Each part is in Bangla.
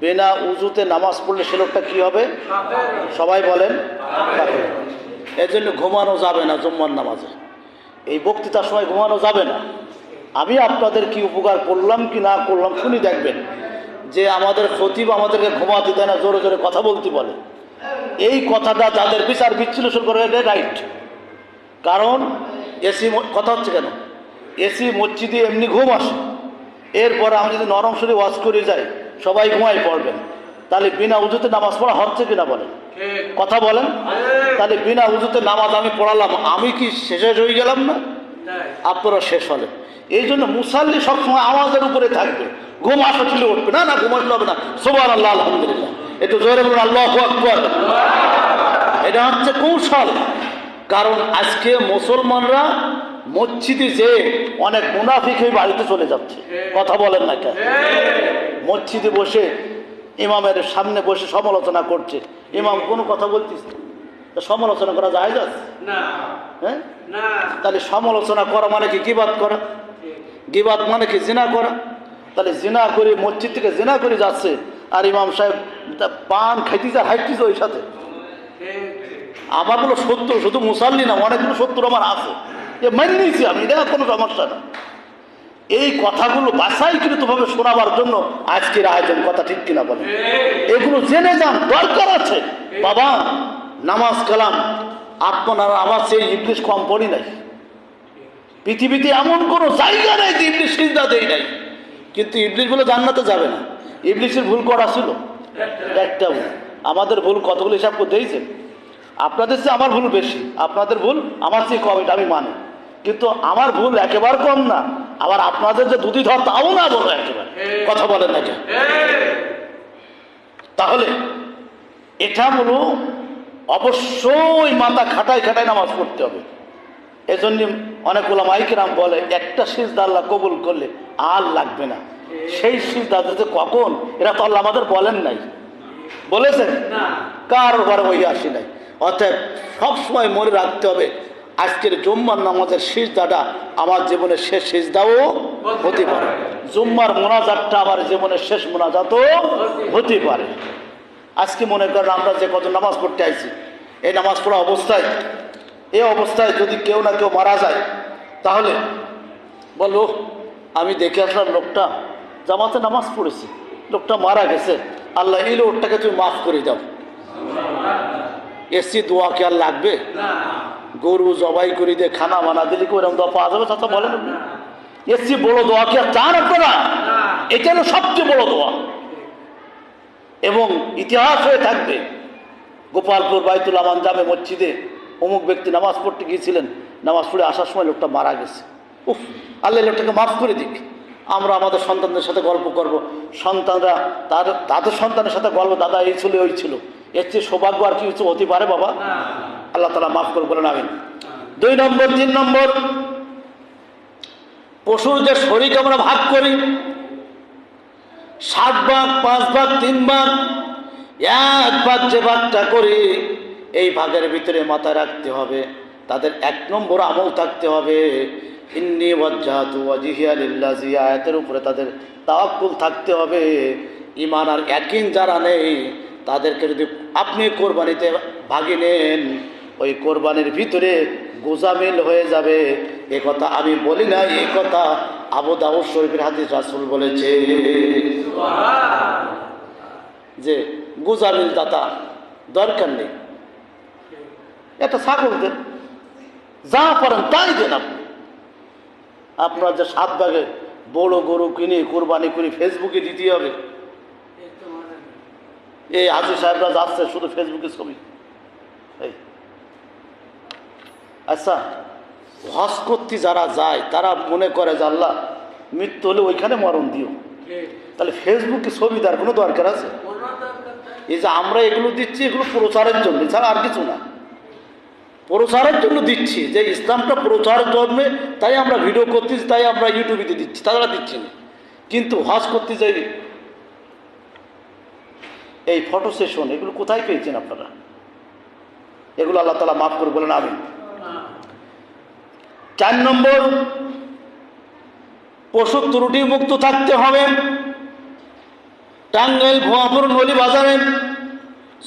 বিনা উজুতে নামাজ পড়লে সে লোকটা কী হবে? সবাই বলেন। এর জন্য ঘুমানো যাবে না জুম্মার নামাজে। এই বক্তৃতার সময় ঘুমানো যাবে না। আমি আপনাদের কি উপকার করলাম কি না করলাম শুনি দেখবেন। যে আমাদের খতিব আমাদেরকে ঘুমাতে দেয় না, জোরে জোরে কথা বলতে বলে। এই কথাটা যাদের বিচার বিশ্লেষণ করে রাইট কারণ এসি কথা হচ্ছে কেন? এসি মসজিদে এমনি ঘুম আসে। এরপরে আমি যদি নরম শরীর ওয়াশ করে যাই সবাই ঘুমাই পড়বেন। তাহলে বিনা উজুতে নামাজ পড়া হচ্ছে কিনা বলেন? কথা বলেন। তাহলে বিনা উজুতে নামাজ আমি পড়ালাম আমি কি শেষে হয়ে গেলাম না? আপনারা শেষ হলেন। এই জন্য মুসাল্লি সবসময় আওয়াজের উপরে থাকবে। ঘুম আসা ছিল উঠবে না না ঘুম আসলে হবে না। সোবার আল্লাহ আলহামদুলিল্লাহ। একটু জোরে বলুন আল্লাহ আকবর। এটা হচ্ছে কৌশল। কারণ আজকে মুসলমানরা মসজিদে যে অনেক মুনাফিক হয়ে বাড়িতে চলে যাচ্ছে। কথা বলেন না কেন? মসজিদে বসে ইমামের সামনে বসে সমালোচনা করছে। ইমাম কোনো কথা বলছিস সমালোচনা করা যায় যাচ্ছে না। হ্যাঁ? তাহলে সমালোচনা করা মানে কি গিবাদ করা? গিবাদ মানে কি জিনা করা? তাহলে জিনা করে মসজিদ থেকে জিনা করে যাচ্ছে। আর ইমাম সাহেব পান খাইতেছে আর হাইতেছে ওই সাথে। আমার কোনো সত্য শুধু মুসাল্লি না অনেকগুলো সত্য আমার আছে। এ মেনে নিয়েছি আমি এটা কোনো সমস্যা না। এই কথাগুলো বাসাইকৃতভাবে শোনাবার জন্য আজকের আয়োজন কথা ঠিক কিনা বলেন এগুলো জেনে যান, দরকার আছে। বাবা, নামাজ কালাম, আপনার আমার সেই ইংলিশ কম পড়ি নাই। পৃথিবীতে এমন কোনো জায়গা নেই যে ইংলিশ সিজদা দেই নাই। কিন্তু ইংলিশ বলে যাবে না। ইংলিশের ভুল করা ছিল? একটা ভুল। আমাদের ভুল কতগুলো হিসাব করে দিয়েছেন আপনাদের চেয়ে আমার ভুল বেশি। আপনাদের ভুল আমার চেয়ে কম, এটা আমি মানি। কিন্তু আমার ভুল একেবারে কম না। আবার আপনাদের যে দুধি ধর তাও না বলো একেবারে। কথা বলেন না কেন? তাহলে এটা হলো অবশ্যই মাথা খাটায় খাটায় নামাজ পড়তে হবে। এজন্য অনেক মাইকেরাম বলে একটা সিজদা আল্লাহ কবুল করলে আর লাগবে না। সেই সিজদা যাতে কখন এরা তো আল্লাহ আমাদের বলেন নাই। বলেছেন? কার ঘরে ওই আসি নাই। অতএব সবসময় মনে রাখতে হবে আজকের জুম্মার নামাজের সিজদাটা আমার জীবনের শেষ সিজদাও হতে পারে। জুম্মার মোনাজাতটা আমার জীবনের শেষ মোনাজাতও হতে পারে। আজকে মনে করেন আমরা যে কত নামাজ পড়তে আইছি, এই নামাজ পড়া অবস্থায়, এই অবস্থায় যদি কেউ না কেউ মারা যায়, তাহলে বলো, আমি দেখে আসলাম লোকটা জামাতে নামাজ পড়েছি, লোকটা মারা গেছে। আল্লাহ এই লোকটাকে তুমি মাফ করে দাও। এসি দোয়া কি আর লাগবে? গরু জবাই করে দিয়ে খানা বানা দিলে কি ওরকম দোয়া পাওয়া যাবে? চাচা বলেন এসি বড় দোয়া কি আর চান আপনারা? এটা হলো সবচেয়ে বড় দোয়া। এবং ইতিহাস হয়ে থাকবে। গোপালপুর বাইতুল আমান জামে মসজিদে অমুক ব্যক্তি নামাজ পড়তে গিয়েছিলেন। নামাজ পড়ে আসার সময় লোকটা মারা গেছে। উফ, আল্লাহ লোকটাকে মাফ করে দিক। আমরা আমাদের সন্তানদের সাথে গল্প করব। সন্তানরা, তার, তাদের সন্তানের সাথে গল্প, দাদা এই ছিল, ওই ছিল। এর চেয়ে সৌভাগ্য আর কি হতে পারে বাবা। আল্লাহ তালা মাফ করে বলেন আমিন। দুই নম্বর, তিন নম্বর, পশুর যে শরীর আমরা ভাগ করি, সাত ভাগ, পাঁচ ভাগ, তিন ভাগ, এক ভাগ যে ভাগটা করি, এই ভাগের ভিতরে মাথায় রাখতে হবে, তাদের এক নম্বর আমল থাকতে হবে। ইন্নি ওয়াজ্জাহাতু ওয়াজিহিয়া লিল্লাজি আয়াতের উপরে তাদের তাওয়াক্কুল থাকতে হবে। ইমান আর একই যারা নেই, তাদেরকে যদি আপনি কোরবানিতে ভাগি নেন ওই কোরবানির ভিতরে গোজামিল হয়ে যাবে। এ কথা আমি বলি না এই কথা আবু দাউদ শরীফের হাদিস রাসুল বলেছে। যে গোজামিল দাতা দরকার নেই। একটা ছাগল দেন যা পারেন তাই দেন আপনি। আপনার যে সাত ভাগে বড় গরু কিনে কোরবানি করে ফেসবুকে দিতে হবে। এই হাজি সাহেবরা যাচ্ছে শুধু ফেসবুকে ছবি এই আচ্ছা হজ করতে যারা যায় তারা মনে করে যে আল্লাহ মৃত্যু হলে ওইখানে মরণ দিও। তাহলে ফেসবুকে ছবি দেওয়ার কোনো দরকার আছে? এই যে আমরা এগুলো দিচ্ছি এগুলো প্রচারের জন্য এছাড়া আর কিছু না। প্রচারের জন্য দিচ্ছি যে ইসলামটা প্রচারের জন্য তাই আমরা ভিডিও করতেছি তাই আমরা ইউটিউবে দিচ্ছি তাছাড়া দিচ্ছি না। কিন্তু হজ করতে যাই এই ফটো সেশন এগুলো কোথায় পেয়েছেন আপনারা? এগুলো আল্লাহ তালা মাফ করে বলেন আমি চার নম্বর পশু ত্রুটি মুক্ত থাকতে হবে। টাঙ্গাইল ভুয়াপুর নলি বাজারে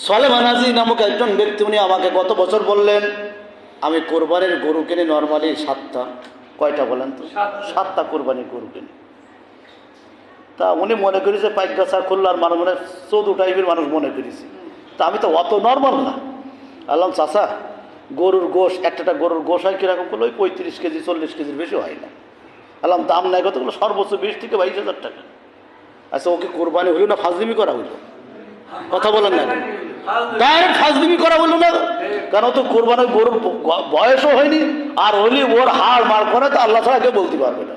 সলেমান হাজি নামক একজন ব্যক্তি উনি আমাকে গত বছর বললেন আমি কোরবানির গরু কিনে নর্মালি সাতটা। কয়টা বলেন তো? সাতটা। কোরবানির গরু কিনি। তা উনি মনে করেছে পাইকাসা খুলনার মানুষ মানে চৌদু টাইপের মানুষ মনে করেছে। তা আমি তো অত নর্মাল না। আল্লাম চাষা গরুর গোশ একটা গরুর গোশ হয় কীরকম করল ওই পঁয়ত্রিশ কেজি, চল্লিশ কেজির বেশি হয় না। আল্লাম দাম নেয় কতগুলো? সর্বোচ্চ বিশ থেকে বাইশ হাজার টাকা। আচ্ছা ওকে কোরবানি হইল না ফাজলিমি করা হইল? কথা বলেন না ডাইরেক্ট ফাজলিমি করা হইল না? কারণ তো কোরবানির গরুর বয়সও হয়নি, আর হলি ওর হাড় মার করে তো আল্লাহ ছাড়া কেউ বলতে পারবে না।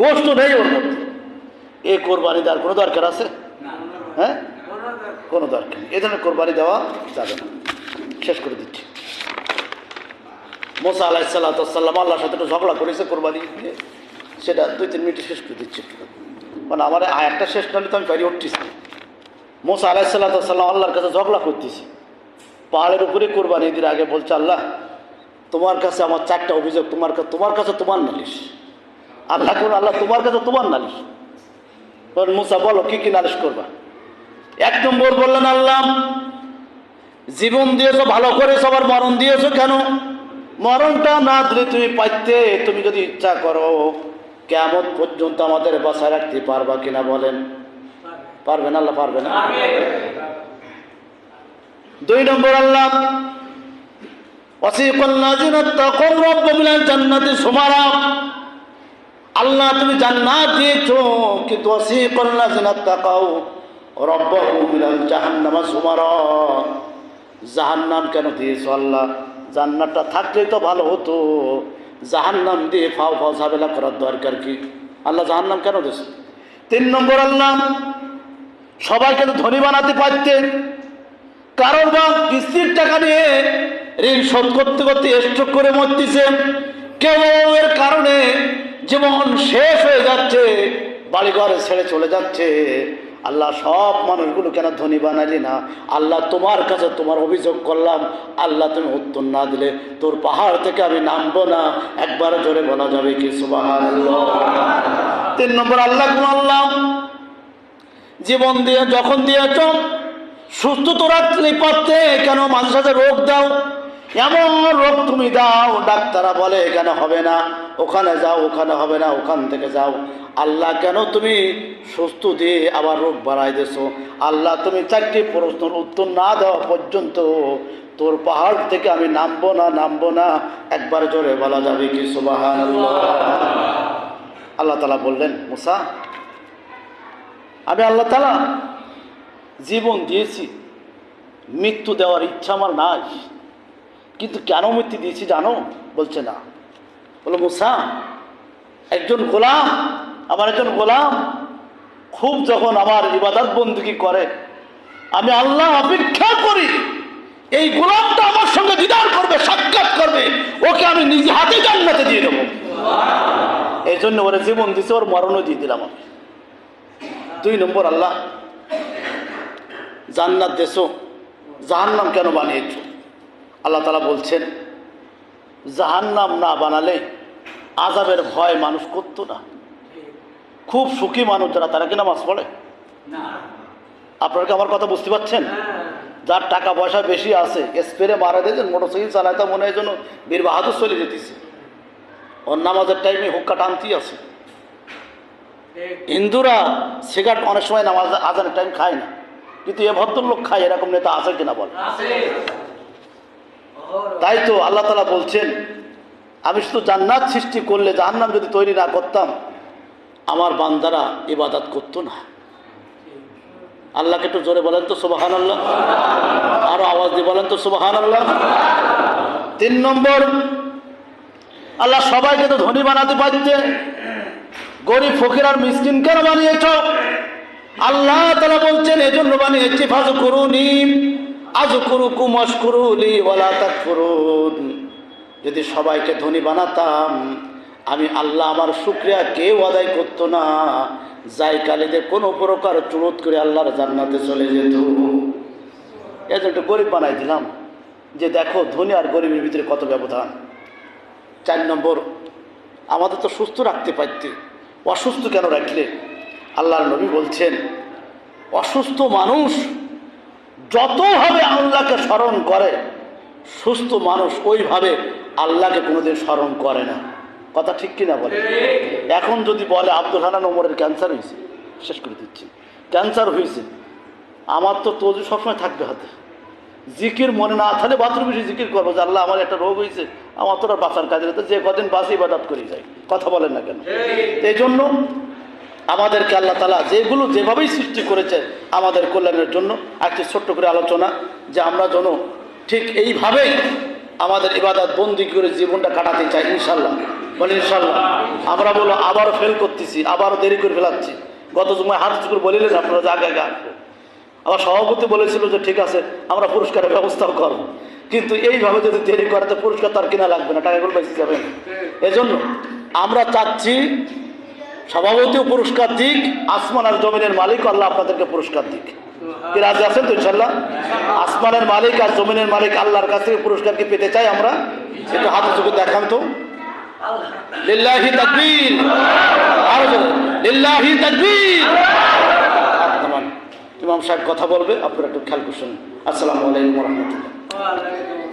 গোষ্ঠ নেই ওর মধ্যে। এ কোরবানি দেওয়ার কোনো দরকার আছে? হ্যাঁ? কোনো দরকার নেই। এ ধরনের কোরবানি দেওয়া যাবে না। শেষ করে দিচ্ছি। মোসা আলাহ আলাহিসাল্লাম আল্লাহর সাথে একটু ঝগড়া করেছে, কোরবানি দিয়ে। সেটা দুই, তিন মিনিটে শেষ করে দিচ্ছে মানে আমার আয়াতটা শেষ না তো আমি বাড়ি উঠতেছি মোসা আলাহিসাল্লাম আল্লাহর কাছে ঝগড়া করতেছি। পাহাড়ের উপরে কোরবানি ঈদের আগে বলছে, আল্লাহ, তোমার কাছে আমার চারটা অভিযোগ, তোমার কাছে তোমার কাছে তোমার নালিশ। আল্লাহ কোন, আল্লাহ তোমার কাছে তোমার নালিশ। মুসা বলো, কি কি নালিশ করবা? এক নম্বর বললেন, আল্লাহ, জীবন দিয়েছ, ভালো করে সবার মরণ দিয়েছ কেন? মরণটা না দিলে তুমি পাইতে, তুমি যদি ইচ্ছা করো কেমন পর্যন্ত আমাদের বাসায় রাখতে পারবা কিনা বলেন। পারবেন আল্লাহ পারবে না। দুই নম্বর আল্লাহ জান্নাতে আল্লাহ, তুমি জান্নাত কিন্তু জাহান্নামা জাহান্নাম কেন দিয়েছ আল্লাহ? জান্নাতটা থাকলেই তো ভালো হতো। জাহান্নাম দিয়ে ফাও ফাও ঝামেলা করার দরকার কি? আল্লাহ জাহান্নাম কেন দিয়েছে তিন নম্বর আল্লাহ, সবাইকে তো ধনী বানাতে পারতেন কারণ বা কিস্তির টাকা নিয়ে ঋণ শোধ করতে করতে স্ট্রোক করে মরতেছে। কেউ এর কারণে জীবন শেষ হয়ে যাচ্ছে, বাড়িঘরে ছেড়ে চলে যাচ্ছে। আল্লাহ সব মানুষগুলো কেন ধনী বানালি না? আল্লাহ তোমার কাছে তোমার অভিযোগ করলাম। আল্লাহ তুমি উত্তর না দিলে তোর পাহাড় থেকে আমি নামবো না। একবার জোরে বলা যাবে কি? সুবাহ তিন নম্বর, আল্লাহ আল্লাহ, জীবন দিয়ে যখন দিয়েছ, সুস্থ তো রাখলে পারতে কেন মানুষ সাথে রোগ দাও? এমন রোগ তুমি দাও, ডাক্তাররা বলে কেন হবে না। ওখানে যাও, ওখানে হবে না, ওখান থেকে যাও। আল্লাহ, কেন তুমি সুস্থ দিয়ে আবার রোগ বাড়াই দেছো আল্লাহ, তুমি চারটি প্রশ্নের উত্তর না দেওয়া পর্যন্ত তোর পাহাড় থেকে আমি নামবো না নামবো না। একবার জোরে বলা যাবে কি? সুবাহ আল্লাহ তালা বললেন, মুসা, আমি আল্লাহ তালা জীবন দিয়েছি। মৃত্যু দেওয়ার ইচ্ছা আমার নাই। কিন্তু কেন মৃত্যু দিয়েছি জানো? বলছে না। বলো, মুসা, একজন গোলাম, আমার একজন গোলাম, খুব যখন আমার ইবাদত বন্দুকি করে, আমি আল্লাহ অপেক্ষা করি, এই গোলামটা আমার সঙ্গে দিদার করবে, সাক্ষাৎ করবে, ওকে আমি নিজে হাতে জান্নাতে দিয়ে দেবো। এই জন্য ওরা জীবন দিছে, ওর মরণও দিয়ে দিলাম আমি। দুই নম্বর, আল্লাহ, জান্নাত দেশো জাহান্নাম কেন বানিয়েছ? আল্লাহ তালা বলছেন, জাহান্নাম না বানালে আজাবের ভয় মানুষ করতো না। খুব সুখী মানুষ যারা তারা কি নামাজ পড়ে? আপনারা কি আমার কথা বুঝতে পারছেন? যার টাকা পয়সা বেশি আছে স্প্রে মারা দিয়েছেন মোটরসাইকেল চালাইতে মনে হয় যেন বীর বাহাদুর চলে যেতেছে। ওর নামাজের টাইমে হুক্কা টানতেই আছে। হিন্দুরা সিগারেট অনেক সময় নামাজ আজানের টাইম খায় না। কিন্তু এ ভদ্রলোক খায় এরকম নেতা আছে কিনা বল তাই তো আল্লাহ তালা বলছেন আমি শুধু জান্নাত সৃষ্টি করলে, জাহান্নাম যদি তৈরি না করতাম, আমার বান্দারা ইবাদত করতো না। আল্লাহকে একটু জোরে বলেন তো সুবাহান আল্লাহ আরও আওয়াজ দিয়ে বলেন তো সুবাহান আল্লাহ তিন নম্বর, আল্লাহ সবাইকে তো ধনী বানাতে পারতে গরিব ফকির আর মিসকিন কেন বানিয়েছ? আল্লাহ তালা বলছেন এই জন্য বানিয়েছি ফাজ করুনি আজ করু কুমস করুলি ওলা তাক করুন যদি সবাইকে ধনী বানাতাম, আমি আল্লাহ আমার শুক্রিয়া কেউ আদায় করতো না। যাই কালিতে কোনো প্রকার চুরত করে আল্লাহর জান্নাতে চলে যেত। যে একটু গরিব বানাই দিলাম। যে দেখো, ধনী আর গরিবের ভিতরে কত ব্যবধান। চার নম্বর, আমাদের তো সুস্থ রাখতে পারতে। অসুস্থ কেন রাখলে? আল্লাহর নবী বলছেন, অসুস্থ মানুষ যতভাবে আল্লাহকে স্মরণ করে, সুস্থ মানুষ ওইভাবে আল্লাহকে কোনোদিন স্মরণ করে না। কথা ঠিক কিনা বলে? এখন যদি বলে, আব্দুল হানান ওমরের ক্যান্সার হয়েছে, শেষ করে দিচ্ছি। ক্যান্সার হয়েছে। আমার তো তজু সবসময় থাকবে হাতে। জিকির মনে না থাকলে বাথরুম এসে জিকির করব যে আল্লাহ, আমার একটা রোগ হয়েছে, আমার তোরা বাঁচার কাজে তো যে কদিন বাসি ইবাদত করে যায়। কথা বলেন না কেন? এই জন্য আমাদেরকে আল্লাহ তালা যেগুলো যেভাবেই সৃষ্টি করেছে আমাদের কল্যাণের জন্য একটি ছোট্ট করে আলোচনা যে আমরা যেন ঠিক এইভাবেই আমাদের ইবাদত বন্দি করে জীবনটা কাটাতে চাই, ইনশাল্লাহ। বলে, ইনশাল্লাহ। আমরা বলো আবার ফেল করতেছি, আবারও দেরি করে ফেলাচ্ছি। গত সময় হাত চুকুর বলিলেন আপনারা যে আগে আগে আসব। আমার সভাপতি বলেছিল যে, ঠিক আছে, আমরা পুরস্কারের ব্যবস্থাও করব। কিন্তু এইভাবে যদি দেরি করে তো পুরস্কার তার কিনা লাগবে না টাকাগুলো বেশি যাবে। এজন্য আমরা চাচ্ছি, সভাপতিও পুরস্কার দিক, আসমান আর জমিনের মালিক আল্লাহ আপনাদেরকে পুরস্কার দিক। কি রাজি আছেন তো ইনশাল্লাহ আসমানের মালিক আর জমিনের মালিক আল্লাহর কাছ থেকে পুরস্কার কি পেতে চাই আমরা? একটু হাতে চোখে দেখান তো। ইমাম সাহেব কথা বলবে, আপনারা একটু খেয়াল করছেন। আসসালামু আলাইকুম রহমতুল্লাহ।